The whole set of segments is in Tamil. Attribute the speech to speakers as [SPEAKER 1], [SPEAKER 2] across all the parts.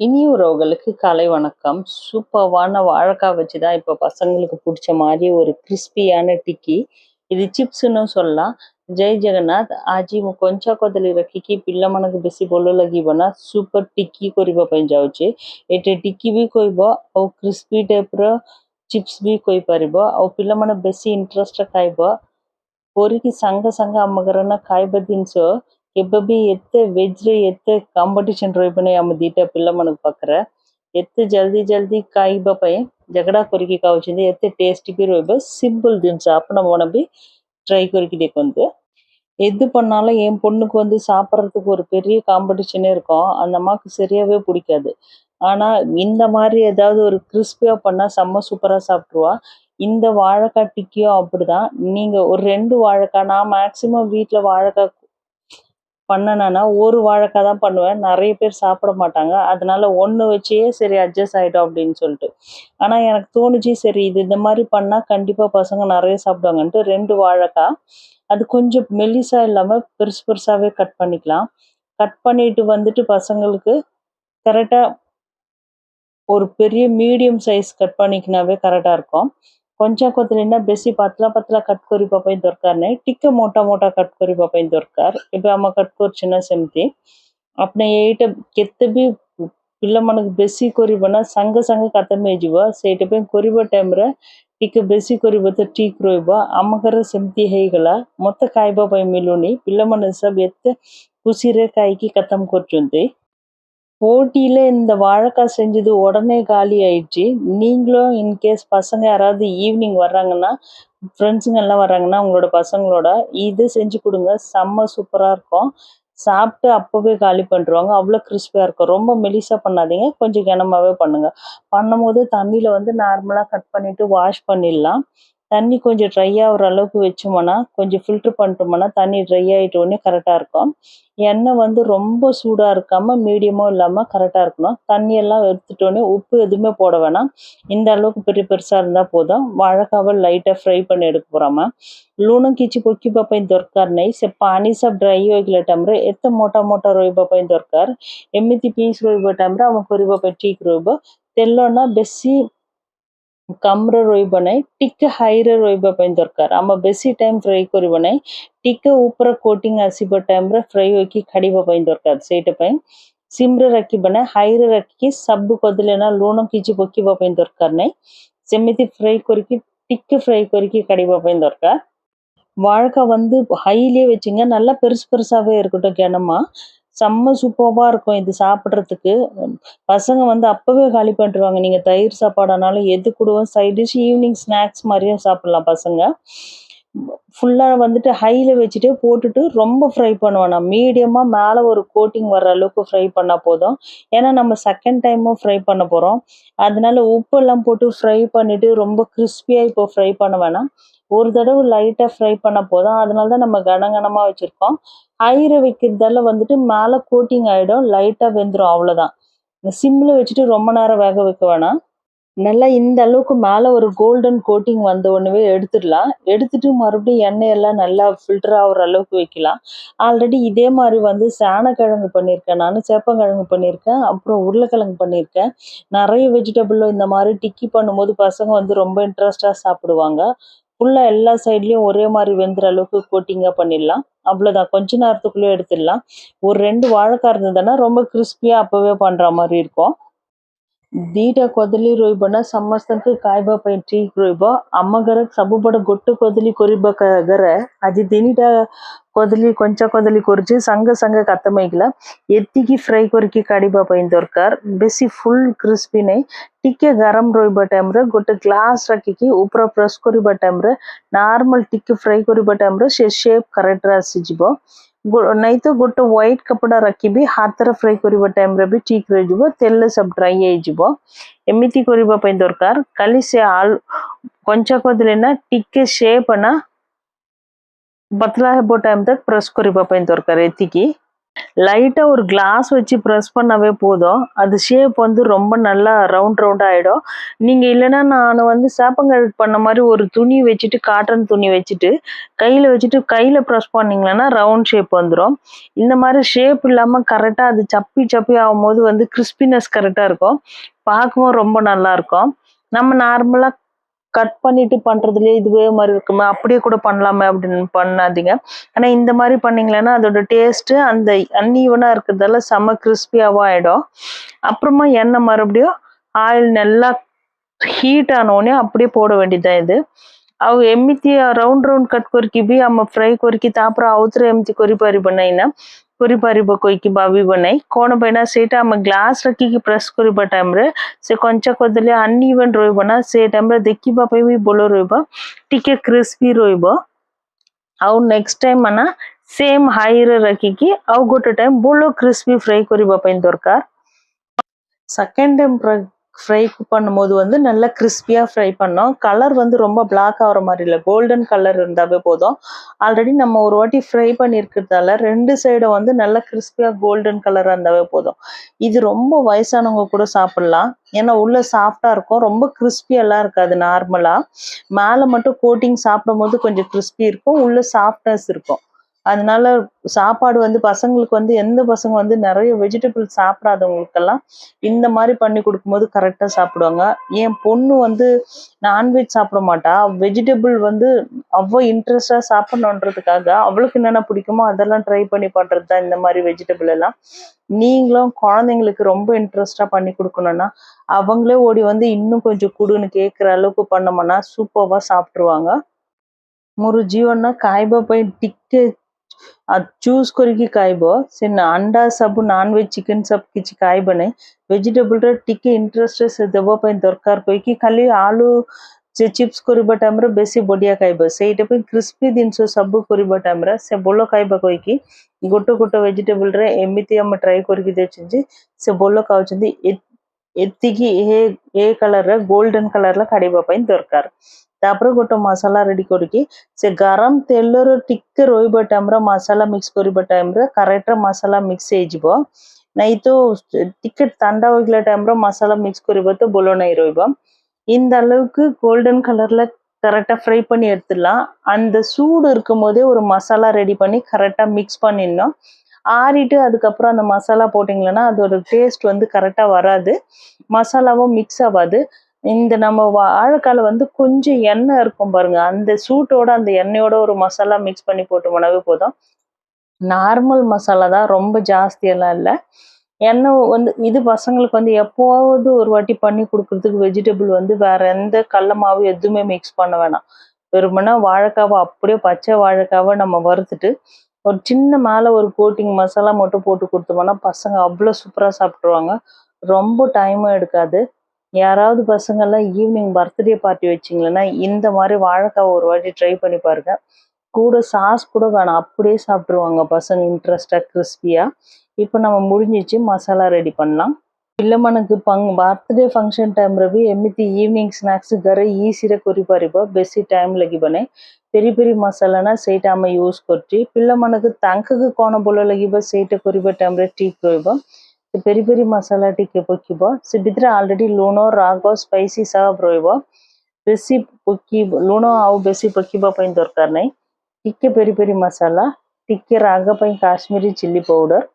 [SPEAKER 1] இனியுறவுகளுக்கு காலை வணக்கம் சூப்பர்வான வாழைக்காய் வச்சு தான் இப்போ பசங்களுக்கு பிடிச்ச மாதிரி ஒரு கிறிஸ்பியான டிக்கி ఇది చిప్స్ను సొల్లా జై జగన్నాథ్ ଆଜି ମୁଁ କଞ୍ଚା କଦଳୀ ରଖିକି ପିଲାମାନଙ୍କୁ ବେଶୀ ଭଲ ଲାଗିବ ନା ସୁପର ଟିକି କରିବା ପାଇଁ ଯାଉଛି ଏଠି ଟିକି ବି କହିବ ଆଉ କ୍ରିସ୍ପି ଟାଇପ୍ର ଚିପ୍ସ ବି କହିପାରିବ ଆଉ ପିଲାମାନେ ବେଶୀ ଇଣ୍ଟରେଷ୍ଟ ଖାଇବ କରିକି ସାଙ୍ଗେ ସାଙ୍ଗେ ଆମ ଘରନା ଖାଇବା ଜିନିଷ ಕೆಬ್ಬಿ எத்த ವೆಜ್ எத்த காம்படிஷன் ಕಾಂಪಿಟಿಷನ್ ರೋಯ್ಪನೆ ಅಮ್ಮ ದೀಟ ಪಿಲ್ಲ ಮನಕ್ ಪಕ್ರ ஜல்தி ಜಲ್ದಿ ಜಲ್ದಿ ಕಾಯಿಬ ಪೈ ಜಗಡ ಕೊರಿಕಿ ಕಾವುಚಿಂದೆ ಎತ್ತೆ ಟೇಸ್ಟ್ ಬಿ ರೋಯ್ಬ ಸಿಂಪಲ್ ದಿನ್ಸ ಅಪ್ಪನ ಮೋನ ட்ரை குறிக்கிட்டே வந்து. எது பண்ணாலும் என் பொண்ணுக்கு வந்து சாப்பிட்றதுக்கு ஒரு பெரிய காம்படிஷனே இருக்கும். அந்த அம்மாவுக்கு சரியாகவே பிடிக்காது. ஆனால் இந்த மாதிரி ஏதாவது ஒரு கிறிஸ்பியாக பண்ணால் செம்ம சூப்பராக சாப்பிட்ருவா இந்த வாழைக்காய் டிக்கியும் அப்படிதான். நீங்கள் ஒரு ரெண்டு வாழைக்காய் நான் மேக்சிமம் வீட்டில் வாழைக்காய் பண்ணனா ஒரு வாழைக்காய் தான் பண்ணுவேன். நிறைய பேர் சாப்பிட மாட்டாங்க. அதனால ஒன்று வச்சே சரி அட்ஜஸ்ட் ஆகிட்டோம் அப்படின்னு சொல்லிட்டு. ஆனால் எனக்கு தோணுச்சு சரி இது இந்த மாதிரி பண்ணால் கண்டிப்பாக பசங்க நிறைய சாப்பிடுவாங்கன்ட்டு ரெண்டு வாழைக்காய். அது கொஞ்சம் மெல்லிசாக இல்லாமல் பெருசு பெருசாகவே கட் பண்ணிக்கலாம். கட் பண்ணிட்டு வந்துட்டு பசங்களுக்கு கரெக்டாக ஒரு பெரிய மீடியம் சைஸ் கட் பண்ணிக்கினாவே கரெக்டாக இருக்கும். కొంచెం కొద్దినైనా బెసి పత్లా పత్లా కట్టుకొని పాపైన దొరకారనే టిక్క మోటా మోటా కట్టుకొని పాపైన దొరకారు ఇప్పుడు అమ్మ కట్టుకొచ్చిన సెమితి అప్పుడు ఏట కెత్త బి పిల్ల మనకు బెసి కొరిబన సంగ సంగ కథమే జీవ సేట పైన కొరిబ టైమ్ర టిక్క బెసి కొరిబ తో టీక్ రోయిబ అమ్మకర సెమితి హేగల మొత్త కాయబా పై మిలుని పిల్ల మన సబ్ ఎత్త ఖుషిరే కాయకి కథం కూర్చుంది போட்டியில் இந்த வாழைக்காய் செஞ்சது உடனே காலி ஆயிடுச்சு. நீங்களும் இன்கேஸ் பசங்க யாராவது ஈவினிங் வர்றாங்கன்னா ஃப்ரெண்ட்ஸுங்க எல்லாம் வர்றாங்கன்னா உங்களோட பசங்களோட இது செஞ்சு கொடுங்க. செம்ம சூப்பராக இருக்கும். சாப்பிட்டு அப்போவே காலி பண்ணிடுவாங்க அவ்வளோ கிறிஸ்பியாக இருக்கும். ரொம்ப மெலிசாக பண்ணாதீங்க. கொஞ்சம் கனமாகவே பண்ணுங்கள் பண்ணும்போது தண்ணியில் வந்து நார்மலாக கட் பண்ணிவிட்டு வாஷ் பண்ணிடலாம். தண்ணி கொஞ்சம் ட்ரை ஆகிற அளவுக்கு வச்சோம்னா கொஞ்சம் ஃபில்ட்ரு பண்ணிட்டோம்னா தண்ணி ட்ரை ஆகிட்ட உடனே கரெக்டாக இருக்கும். எண்ணெய் வந்து ரொம்ப சூடாக இருக்காமல் மீடியமும் இல்லாமல் கரெக்டாக இருக்கணும். தண்ணியெல்லாம் எடுத்துட்டோடனே உப்பு எதுவுமே போட வேணாம். இந்த அளவுக்கு பெரிய பெருசாக இருந்தால் போதும். அழகாக லைட்டாக ஃப்ரை பண்ணி எடுக்க போகிறோமா லூணும் ಕಿಚಿ ಕೊಕ್ಕಿ ಬಪ್ಪಾಯಿ ದೊರ್ಕಾರ್ ನೈ ಸೆ ಪಾನಿ ಸಬ್ ಡ್ರೈ ಹೋಗಿಲ್ಲ ಟಮ್ರೆ மோட்டா ಮೋಟಾ ಮೋಟಾ ರೋಯ್ ಬಪ್ಪಾಯಿ ದೊರ್ಕಾರ್ ಎಮ್ಮಿತಿ ಪೀಸ್ ರೋಯ್ ಬ ಟಮ್ರೆ ಅವ ಕೊರಿ தெல்லோன்னா ಟೀಕ್ କମ୍ରେ ରହିବ ନାହିଁ ଟିକେ ହାଇରେ ରହିବା ପାଇଁ ଦରକାର ଆମ ବେଶୀ ଟାଇମ୍ ଫ୍ରାଏ କରିବ ନାହିଁ ଟିକେ ଉପର କୋଟିଂ ଆସିବା ଟାଇମ୍ରେ ଫ୍ରାଏ ହୋଇକି କାଢ଼ିବା ପାଇଁ ଦରକାର ସେଇଟା ପାଇଁ ସିମ୍ରେ ରଖିବ ନାହିଁ ହାଇରେ ରଖିକି ସବୁ କରିଦେଲେ ନା ଲୁଣ କିଛି ପକାଇବା ପାଇଁ ଦରକାର ନାହିଁ ସେମିତି ஃப்ரை କରିକି ଟିକେ ஃப்ரை କରିକି କାଢ଼ିବା ପାଇଁ ଦରକାର வாழைக்காய் வந்து ஹைலியே வச்சுங்க நல்லா பெருசு பெருசாகவே இருக்கட்டும் கிணமா செம்ம சூப்பராக இருக்கும் இது சாப்பிட்றதுக்கு. பசங்க வந்து அப்போவே காலி பண்ணிடுவாங்க நீங்கள் தயிர் சாப்பாடானாலும் எது கூடவும் சைட் டிஷ் ஈவினிங் ஸ்நாக்ஸ் மாதிரியும் சாப்பிட்லாம் பசங்க. ஃபுல்லாக வந்துட்டு ஹையில் வச்சுட்டு போட்டுட்டு ரொம்ப ஃப்ரை பண்ணுவேன் மீடியமாக மேலே ஒரு கோட்டிங் வர அளவுக்கு ஃப்ரை பண்ணால் போதும். ஏன்னா நம்ம செகண்ட் டைமும் ஃப்ரை பண்ண போகிறோம் அதனால உப்பெல்லாம் போட்டு ஃப்ரை பண்ணிவிட்டு ரொம்ப கிறிஸ்பியாக இப்போ ஃப்ரை பண்ண வேணாம். ஒரு தடவை லைட்டாக ஃப்ரை பண்ண போதும். அதனால தான் நம்ம கனகனமாக வச்சுருக்கோம். ஹையில் வைக்கிறதால வந்துட்டு மேலே கோட்டிங் ஆகிடும் லைட்டாக வெந்துடும் அவ்வளோதான் சிம்மில் வச்சுட்டு ரொம்ப நேரம் வேக வைக்க வேணாம். நல்லா இந்த அளவுக்கு மேலே ஒரு கோல்டன் கோட்டிங் வந்த உடனே எடுத்துடலாம். எடுத்துட்டு மறுபடியும் எண்ணெயெல்லாம் நல்லா ஃபில்டர் ஆகிற அளவுக்கு வைக்கலாம். ஆல்ரெடி இதே மாதிரி வந்து சேனக்கிழங்கு பண்ணியிருக்கேன். நான் சேப்பங்கிழங்கு பண்ணியிருக்கேன். அப்புறம் உருளைக்கிழங்கு பண்ணியிருக்கேன். நிறைய வெஜிடபிளும் இந்த மாதிரி டிக்கி பண்ணும்போது பசங்க வந்து ரொம்ப இன்ட்ரெஸ்டாக சாப்பிடுவாங்க. ஃபுல்லாக எல்லா சைட்லேயும் ஒரே மாதிரி வெந்துற அளவுக்கு கோட்டிங்காக பண்ணிடலாம். அவ்வளோதான் கொஞ்ச நேரத்துக்குள்ளே எடுத்துடலாம். ஒரு ரெண்டு வாழைக்காய் இருந்ததுன்னா ரொம்ப கிறிஸ்பியாக அப்போவே பண்ணுற மாதிரி இருக்கும். ଦିଟା କଦଳୀ ରହିବ ନା ସମସ୍ତଙ୍କୁ ଖାଇବା ପାଇଁ ଠିକ୍ ରହିବ ଆମ ଘରେ ସବୁବେଳେ ଗୋଟେ କଦଳୀ କରିବା ଘରେ ଆଜି ତିନିଟା କଦଳୀ କଞ୍ଚା କଦଳୀ କରୁଛି ସାଙ୍ଗେ ସାଙ୍ଗେ କାତମ ହେଇଗଲା ଏତିକି ଫ୍ରାଏ କରିକି କାଢ଼ିବା ପାଇଁ ଦରକାର ବେଶୀ ଫୁଲ୍ କ୍ରିସ୍ପି ନାହିଁ ଟିକେ ଗରମ ରହିବା ଟାଇମ୍ରେ ଗୋଟେ ଗ୍ଲାସ୍ ରଖିକି ଉପର ପ୍ରେସ୍ କରିବା ଟାଇମ୍ରେ ନର୍ମାଲ୍ ଟିକେ ଫ୍ରାଏ କରିବା ଟାଇମ୍ରେ ସେ ସେପ୍ କରେକ୍ଟରେ ଆସିଯିବ नहीं तो गोटे व्हाइट कपड़ा रखिबी, हाथ फ्राई कर टाइम भी ठीक रहीजो तेल सब ड्राई हो एमती करने दरकार। खाली से आलू, कंचा करदे ना टिके शेप ना टाइम तक प्रेस करने दरकार एति லைட்டாக ஒரு கிளாஸ் வச்சு ப்ரெஸ் பண்ணவே போதும். அது ஷேப் வந்து ரொம்ப நல்லா ரவுண்ட் ரவுண்ட் ஆகிடும் நீங்கள் இல்லைன்னா நான் வந்து சேப்பங்கழுக்கு பண்ண மாதிரி ஒரு துணி வச்சுட்டு காட்டன் துணி வச்சுட்டு கையில் வச்சுட்டு கையில் ப்ரெஸ் பண்ணிங்கன்னா ரவுண்ட் ஷேப் வந்துடும் இந்த மாதிரி ஷேப் இல்லாமல் கரெக்டாக அது சப்பி சப்பி ஆகும்போது வந்து கிறிஸ்பினஸ் கரெக்டாக இருக்கும். பார்க்கவும் ரொம்ப நல்லாயிருக்கும் நம்ம நார்மலாக கட் பண்ணிட்டு பண்றதுலயே இதுவே மாதிரி இருக்குமே. அப்படியே கூட பண்ணலாமே அப்படின்னு பண்ணாதீங்க. ஆனா இந்த மாதிரி பண்ணீங்களன்னா அதோட டேஸ்ட் அந்த அன்ஈவனா இருக்கிறதால செம கிறிஸ்பியாவும் ஆயிடும். அப்புறமா எண்ணெய் மறுபடியும் ஆயில் நல்லா ஹீட் ஆனவுடனே அப்படியே போட வேண்டியதான் இது. ଆଉ ଏମିତି ରାଉଣ୍ଡ ରାଉଣ୍ଡ କଟ୍ କରିକି ବି ଆମ ଫ୍ରାଏ କରିକି ତାପରେ ଆଉଥରେ ଏମିତି କରିପାରିବ ନାହିଁ ନା କରିପାରିବ କହିକି ଭାବିବ ନାହିଁ କ'ଣ ପାଇଁ ନା ସେଇଟା ଆମେ ଗ୍ଲାସ୍ ରଖିକି ପ୍ରେସ୍ କରିବା ଟାଇମ୍ରେ ସେ କଞ୍ଚା କରିଦେଲେ ଆନ୍ଇଭେନ୍ ରହିବ ନା ସେ ଟାଇମ୍ରେ ଦେଖିବା ପାଇଁ ବି ଭଲ ରହିବ ଟିକେ କ୍ରିସ୍ପି ରହିବ ଆଉ ନେକ୍ସଟ ଟାଇମ୍ ମାନେ ସେମ୍ ହାଇରେ ରଖିକି ଆଉ ଗୋଟେ ଟାଇମ୍ ଭଲ କ୍ରିସ୍ପି ଫ୍ରାଏ କରିବା ପାଇଁ ଦରକାର ସେକେଣ୍ଡ ଟାଇମ୍ ஃப்ரை பண்ணும்போது வந்து நல்லா கிறிஸ்பியாக ஃப்ரை பண்ணோம். கலர் வந்து ரொம்ப பிளாக் ஆகிற மாதிரி இல்லை. கோல்டன் கலர் இருந்தாவே போதும். ஆல்ரெடி நம்ம ஒரு வாட்டி ஃப்ரை பண்ணியிருக்கிறதால ரெண்டு சைடும் வந்து நல்லா கிறிஸ்பியாக கோல்டன் கலராக இருந்தாவே போதும். இது ரொம்ப வயசானவங்க கூட சாப்பிட்லாம். ஏன்னா உள்ள சாஃப்டாக இருக்கும். ரொம்ப கிறிஸ்பியெல்லாம் இருக்காது நார்மலாக மேலே மட்டும் கோட்டிங் சாப்பிடும்போது கொஞ்சம் கிறிஸ்பி இருக்கும். உள்ள சாஃப்ட்னஸ் இருக்கும். அதனால சாப்பாடு வந்து பசங்களுக்கு வந்து எந்த பசங்க வந்து நிறைய வெஜிடபிள்ஸ் சாப்பிடாதவங்களுக்கெல்லாம் இந்த மாதிரி பண்ணி கொடுக்கும்போது கரெக்டாக சாப்பிடுவாங்க. என் பொண்ணு வந்து நான்வெஜ் சாப்பிட மாட்டா. வெஜிடபிள் வந்து அவ்வளோ இன்ட்ரெஸ்டாக சாப்பிடணுன்றதுக்காக அவளுக்கு என்னென்ன பிடிக்குமோ அதெல்லாம் ட்ரை பண்ணி பண்ணுறது தான் இந்த மாதிரி வெஜிடபிள் எல்லாம். நீங்களும் குழந்தைங்களுக்கு ரொம்ப இன்ட்ரெஸ்டாக பண்ணி கொடுக்கணும்னா அவங்களே ஓடி வந்து இன்னும் கொஞ்சம் கொடுன்னு கேட்குற அளவுக்கு பண்ணோம்னா சூப்பர்வாக சாப்பிட்ருவாங்க ஒரு ஜீவன்னா காய்பா காய்பாப்பை டிக்கு ଟିକେ ଚୁଜ୍ କରିକି ଖାଇବ ସେ ଅଣ୍ଡା ସବୁ ନନଭେଜ୍ ଚିକେନ୍ ସବୁ କିଛି ଖାଇବ ନାହିଁ ଭେଜିଟେବୁଲ୍ରେ ଟିକେ ଇଣ୍ଟରେଷ୍ଟ ସେ ଦେବା ପାଇଁ ଦରକାର କହିକି ଖାଲି ଆଳୁ ସେ ଚିପ୍ସ କରିବା ଟାଇମ୍ରେ ବେଶୀ ବଢ଼ିଆ ଖାଇବ ସେଇଟା ପାଇଁ କ୍ରିସ୍ପି ଜିନିଷ ସବୁ କରିବା ଟାଇମ୍ରେ ସେ ଭଲ ଖାଇବା କହିକି ଗୋଟେ ଗୋଟେ ଭେଜିଟେବୁଲ୍ରେ ଏମିତି ଆମେ ଟ୍ରାଏ କରିକି ଦେଇଛନ୍ତି ସେ ଭଲ ଖାଉଛନ୍ତି ଏତିକି ଏ ଏ କଲର୍ରେ ଗୋଲ୍ଡେନ୍ କଲର୍ରେ କାଢ଼ିବା ପାଇଁ ଦରକାର তারপরে গোটে মশলা রেডি করিকি ସେ ଗରମ ତେଲର ଟିକେ ରହିବ ଟାଇମ୍ର ମସଲା ମିକ୍ସ କରିବା ଟାଇମ୍ରେ କରେକ୍ଟର ମସଲା ମିକ୍ସ ହେଇଯିବ ନାଇଁ ତ ଟିକେ ଥଣ୍ଡା ହୋଇଗଲା ଟାଇମ୍ର ମସଲା ମିକ୍ସ କରିବ ତ ବୋଲ ନାଇଁ ରହିବ இந்த அளவுக்கு கோல்டன் கலர்ல கரெக்டாக ஃப்ரை பண்ணி எடுத்துடலாம். அந்த சூடு இருக்கும் போதே ஒரு மசாலா ரெடி பண்ணி கரெக்டாக மிக்ஸ் பண்ணிடணும். ஆறிட்டு அதுக்கப்புறம் அந்த மசாலா போட்டிங்களன்னா அதோட டேஸ்ட் வந்து கரெக்டாக வராது. மசாலாவும் மிக்ஸ் ஆகாது. இந்த நம்ம வாழைக்கால வந்து கொஞ்சம் எண்ணெய் இருக்கும் பாருங்க. அந்த சூட்டோட அந்த எண்ணெயோட ஒரு மசாலா மிக்ஸ் பண்ணி போட்டோம்னாவே போதும். நார்மல் மசாலா தான் ரொம்ப ஜாஸ்தியெல்லாம் இல்லை. எண்ணெய் வந்து இது பசங்களுக்கு வந்து எப்போவாவது ஒரு வாட்டி பண்ணி கொடுக்கறதுக்கு வெஜிடபிள் வந்து வேற எந்த கடல மாவு எதுவுமே மிக்ஸ் பண்ண வேணாம். வெறுமனா வாழைக்காவை அப்படியே பச்சை வாழைக்காவை நம்ம வறுத்துட்டு ஒரு சின்ன மேலே ஒரு கோட்டிங் மசாலா மட்டும் போட்டு கொடுத்தோம்னா பசங்க அவ்வளோ சூப்பராக சாப்பிட்ருவாங்க ரொம்ப டைமும் எடுக்காது. யாராவது பசங்கள்லாம் ஈவினிங் பர்த்டே பார்ட்டி வச்சிங்களேன்னா இந்த மாதிரி வாழைக்காவை ஒரு வாட்டி ட்ரை பண்ணி பாருங்க கூட சாஸ் கூட வேணாம் அப்படியே சாப்பிட்ருவாங்க பசங்க இன்ட்ரெஸ்டாக கிறிஸ்பியாக இப்போ நம்ம முடிஞ்சிச்சு மசாலா ரெடி பண்ணலாம் ପିଲାମାନଙ୍କୁ ବାର୍ଥଡେ ଫଙ୍କସନ୍ ଟାଇମ୍ରେ ବି ଏମିତି ଇଭିନିଂ ସ୍ନାକ୍ସ ଘରେ ଇଜିରେ କରିପାରିବ ବେଶୀ ଟାଇମ୍ ଲାଗିବ ନାହିଁ ପେରି ପେରି ମସଲା ନା ସେଇଟା ଆମେ ୟୁଜ୍ କରୁଛି ପିଲାମାନଙ୍କୁ ତାଙ୍କୁ କ'ଣ ଭଲ ଲାଗିବ ସେଇଟା କରିବା ଟାଇମ୍ରେ ଠିକ୍ ରହିବ ಪೆರಿ ಪೆರಿ ಮಸಾಲಾ ಟಿಕೆ ಪೊಕ್ಕಿಬ ಸಿಬಿದ್ರೆ ಆಲ್ರೆಡಿ ಲೂಣೋ ರಾಗೋ ಸ್ಪೈಸಿ ಸಹ ಬ್ರೋಯ್ಬ ಬೆಸಿ ಪೊಕ್ಕಿ ಲೂಣೋ ಅವು ಬೆಸಿ ಪೊಕ್ಕಿಬ ಪೈನ್ ದೊರಕಾರ ನೈ ಟಿಕ್ಕೆ ಪೆರಿ ಪೆರಿ ಮಸಾಲಾ ಟಿಕ್ಕೆ ರಾಗ ಪೈನ್ ಕಾಶ್ಮೀರಿ ಚಿಲ್ಲಿ ಪೌಡರ್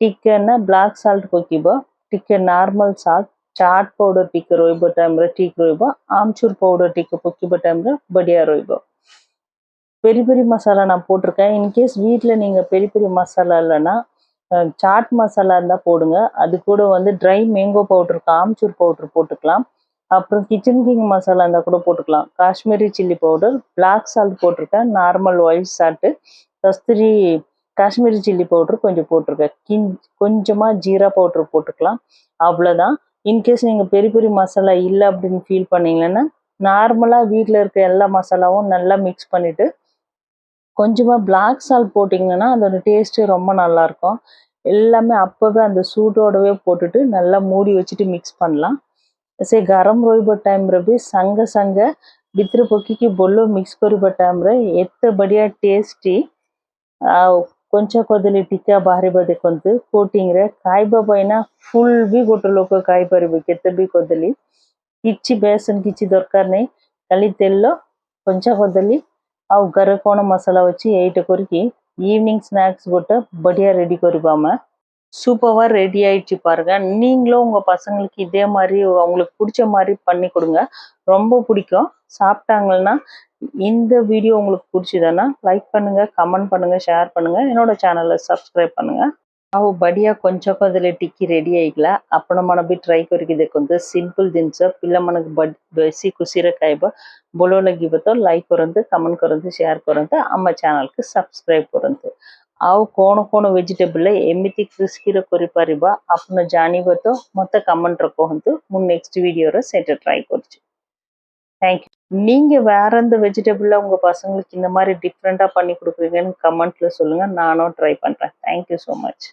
[SPEAKER 1] ಟಿಕ್ಕೆನ ಬ್ಲಾಕ್ ಸಾಲ್ಟ್ ಪೊಕ್ಕಿಬ ಟಿಕ್ಕೆ ನಾರ್ಮಲ್ ಸಾಲ್ಟ್ ಚಾಟ್ ಪೌಡರ್ ಟಿಕ್ಕೆ ರೋಯ್ಬ ಟೈಮ್ರೆ ಟೀಕ್ ರೋಯ್ಬ ಆಮ್ಚೂರ್ பவுடர் ಟಿಕ್ಕೆ பொக்கிப டைம்ல படியா ரோய்போ பெரி பெரி மசாலா நான் போட்டிருக்கேன் இன்கேஸ் வீட்டில் நீங்கள் பெரி பெரி மசாலா இல்லைன்னா சாட் மசாலா இருந்தால் போடுங்க. அது கூட வந்து dry mango powder amchur powder போட்டுக்கலாம். அப்புறம் கிச்சன் கிங் மசாலா இருந்தால் கூட போட்டுக்கலாம். Kashmiri chilli powder black salt போட்டிருக்கேன். நார்மல் ஒயிட் சால்ட்டு கஸ்தூரி காஷ்மீரி சில்லி பவுடர் கொஞ்சம் போட்டிருக்கேன். கிஞ் கொஞ்சமாக ஜீரா பவுடர் போட்டுக்கலாம். அவ்வளோதான் இன்கேஸ் நீங்கள் பெரிய பெரிய மசாலா இல்லை அப்படின்னு ஃபீல் பண்ணீங்கன்னா நார்மலாக வீட்டில் இருக்க எல்லா மசாலாவும் நல்லா மிக்ஸ் பண்ணிவிட்டு கொஞ்சமாக பிளாக் சால்ட் போட்டிங்கன்னா அதோட டேஸ்ட்டு ரொம்ப நல்லாயிருக்கும் எல்லாமே அப்போவே அந்த சூட்டோடவே போட்டுட்டு நல்லா மூடி வச்சுட்டு மிக்ஸ் பண்ணலாம் ସେ ଗରମ ରହିବ ଟାଇମ୍ରେ ବି ସାଙ୍ଗେ ସାଙ୍ଗେ ଭିତରେ ପକେଇକି ବୋଲ ମିକ୍ସ କରିବା ଟାଇମ୍ରେ ଏତେ ବଢ଼ିଆ ଟେଷ୍ଟି ଆଉ କଞ୍ଚା କଦଳୀ ଟିକା ବାହାରିବ ଦେଖନ୍ତୁ କୋଟିଂରେ ଖାଇବା ପାଇଁ ନା ଫୁଲ୍ ବି ଗୋଟେ ଲୋକ ଖାଇପାରିବେ କେତେ ବି କଦଳୀ କିଛି ବେସନ କିଛି ଦରକାର ନାହିଁ ଖାଲି ତେଲ କଞ୍ଚା କଦଳୀ ଆଉ ଘରେ କ'ଣ ମସଲା ଅଛି ଏଇଟା କରିକି ஈவினிங் ஸ்நாக்ஸ் போட்டு படியா ரெடி கருப்பாம சூப்பராக ரெடி ஆயிடுச்சு பாருங்க நீங்களும் உங்க பசங்களுக்கு இதே மாதிரி அவங்களுக்கு பிடிச்ச மாதிரி பண்ணி கொடுங்க ரொம்ப பிடிக்கும் சாப்பிட்டாங்கன்னா இந்த வீடியோ உங்களுக்கு பிடிச்சதுன்னா லைக் பண்ணுங்க கமெண்ட் பண்ணுங்க ஷேர் பண்ணுங்க என்னோட சேனலை சப்ஸ்கிரைப் பண்ணுங்க ଆଉ ବାଡ଼ିଆ କଞ୍ଚକ ଦେଲେ ଟିକି ରେଡ଼ି ହେଇଗଲା ଆପଣମାନେ ବି ଟ୍ରାଏ କରିକି ଦେଖନ୍ତୁ ସିମ୍ପଲ୍ ଜିନିଷ ପିଲାମାନଙ୍କୁ ବେଶୀ ଖୁସିରେ ଖାଇବ ଭଲ ଲାଗିବ ତ ଲାଇକ୍ କରନ୍ତୁ କମେଣ୍ଟ କରନ୍ତୁ ସେୟାର କରନ୍ତୁ ଆମ ଚ୍ୟାନେଲ୍କୁ ସବସ୍କ୍ରାଇବ୍ କରନ୍ତୁ ଆଉ କ'ଣ କ'ଣ ଭେଜିଟେବୁଲ୍ରେ ଏମିତି କ୍ରିସ୍ପିରେ କରିପାରିବା ଆପଣ ଜାଣିବେ ତ ମୋତେ କମେଣ୍ଟରେ କୁହନ୍ତୁ ମୁଁ ନେକ୍ସଟ ଭିଡ଼ିଓରେ ସେଇଟା ଟ୍ରାଇ କରୁଛି தேங்க்யூ நீங்கள் வேற எந்த வெஜிடபிளில் உங்கள் பசங்களுக்கு இந்த மாதிரி டிஃப்ரெண்ட்டாக பண்ணி கொடுக்குறீங்கன்னு கமெண்ட்டில் சொல்லுங்கள் நானும் ட்ரை பண்ணுறேன் தேங்க்யூ ஸோ மச்